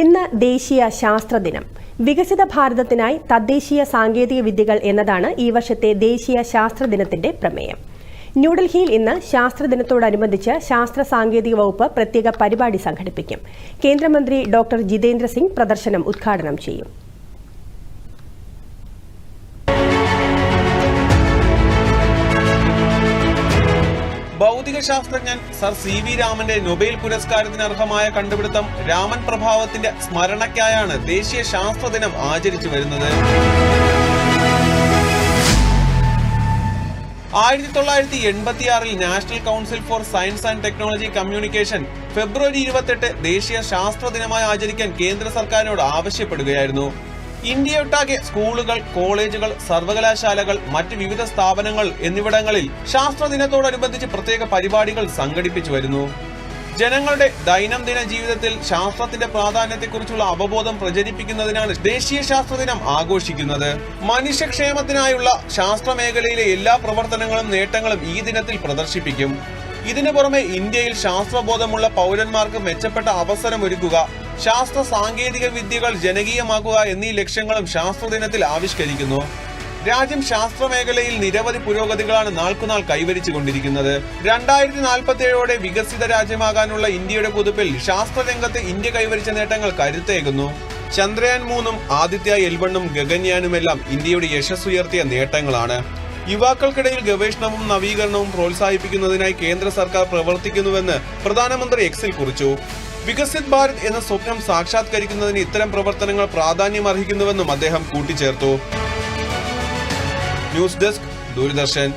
ഇന്ന് ദേശീയ ശാസ്ത്ര ദിനം. വികസിത ഭാരതത്തിനായി തദ്ദേശീയ സാങ്കേതിക വിദ്യകൾ എന്നതാണ് ഈ വർഷത്തെ ദേശീയ ശാസ്ത്ര ദിനത്തിന്റെ പ്രമേയം. ന്യൂഡൽഹിയിൽ ഇന്ന് ശാസ്ത്ര ദിനത്തോടനുബന്ധിച്ച് ശാസ്ത്ര സാങ്കേതിക വകുപ്പ് പ്രത്യേക പരിപാടി സംഘടിപ്പിക്കും. കേന്ദ്രമന്ത്രി ഡോക്ടർ ജിതേന്ദ്ര സിംഗ് പ്രദർശനം ഉദ്ഘാടനം ചെയ്യും. ഭൗതിക ശാസ്ത്രജ്ഞൻ സർ സി വി രാമന്റെ നൊബേൽ പുരസ്കാരത്തിന് അർഹമായ കണ്ടുപിടുത്തം രാമൻ പ്രഭാവത്തിന്റെ സ്മരണയ്ക്കായാണ് ദേശീയ ശാസ്ത്ര ദിനം ആചരിച്ചു വരുന്നത്. ആയിരത്തി തൊള്ളായിരത്തി എൺപത്തിയാറിൽ National Council for Science and Technology Communication ഫെബ്രുവരി ഇരുപത്തെട്ട് ദേശീയ ശാസ്ത്ര ദിനമായി ആചരിക്കാൻ കേന്ദ്ര സർക്കാരിനോട് ആവശ്യപ്പെടുകയായിരുന്നു. ഇന്ത്യയൊട്ടാകെ സ്കൂളുകൾ കോളേജുകൾ സർവകലാശാലകൾ മറ്റ് വിവിധ സ്ഥാപനങ്ങൾ എന്നിവിടങ്ങളിൽ ശാസ്ത്ര ദിനത്തോടനുബന്ധിച്ച് പ്രത്യേക പരിപാടികൾ സംഘടിപ്പിച്ചു വരുന്നു. ജനങ്ങളുടെ ദൈനംദിന ജീവിതത്തിൽ ശാസ്ത്രത്തിന്റെ പ്രാധാന്യത്തെക്കുറിച്ചുള്ള അവബോധം പ്രചരിപ്പിക്കുന്നതിനാണ് ദേശീയ ശാസ്ത്ര ദിനം ആഘോഷിക്കുന്നത്. മനുഷ്യക്ഷേമത്തിനായുള്ള ശാസ്ത്ര മേഖലയിലെ എല്ലാ പ്രവർത്തനങ്ങളും നേട്ടങ്ങളും ഈ ദിനത്തിൽ പ്രദർശിപ്പിക്കും. ഇതിനു പുറമെ ഇന്ത്യയിൽ ശാസ്ത്രബോധമുള്ള പൗരന്മാർക്ക് മെച്ചപ്പെട്ട അവസരമൊരുക്കുക ശാസ്ത്ര സാങ്കേതിക വിദ്യകൾ ജനകീയമാക്കുക എന്നീ ലക്ഷ്യങ്ങളും ശാസ്ത്ര ദിനത്തിൽ ആവിഷ്കരിക്കുന്നു. രാജ്യം ശാസ്ത്ര മേഖലയിൽ നിരവധി പുരോഗതികളാണ് നാൾക്കുനാൾ കൈവരിച്ചുകൊണ്ടിരിക്കുന്നത്. രണ്ടായിരത്തി നാൽപ്പത്തിയേഴോടെ വികസിത രാജ്യമാകാനുള്ള ഇന്ത്യയുടെ കുതിപ്പിൽ ശാസ്ത്രരംഗത്ത് ഇന്ത്യ കൈവരിച്ച നേട്ടങ്ങൾ കരുത്തേകുന്നു. ചന്ദ്രയാൻ മൂന്നും ആദിത്യ എൽവണ്ണും ഗഗൻയാനുമെല്ലാം ഇന്ത്യയുടെ യശസ്സുയർത്തിയ നേട്ടങ്ങളാണ്. യുവാക്കൾക്കിടയിൽ ഗവേഷണവും നവീകരണവും പ്രോത്സാഹിപ്പിക്കുന്നതിനായി കേന്ദ്ര സർക്കാർ പ്രവർത്തിക്കുന്നുവെന്ന് പ്രധാനമന്ത്രി എക്സിൽ കുറിച്ചു. വികസിത് ഭാരത് എന്ന സ്വപ്നം സാക്ഷാത്കരിക്കുന്നതിന് ഇത്തരം പ്രവർത്തനങ്ങൾ പ്രാധാന്യം അർഹിക്കുന്നുവെന്നും അദ്ദേഹം കൂട്ടിച്ചേർത്തു. News desk Doordarshan.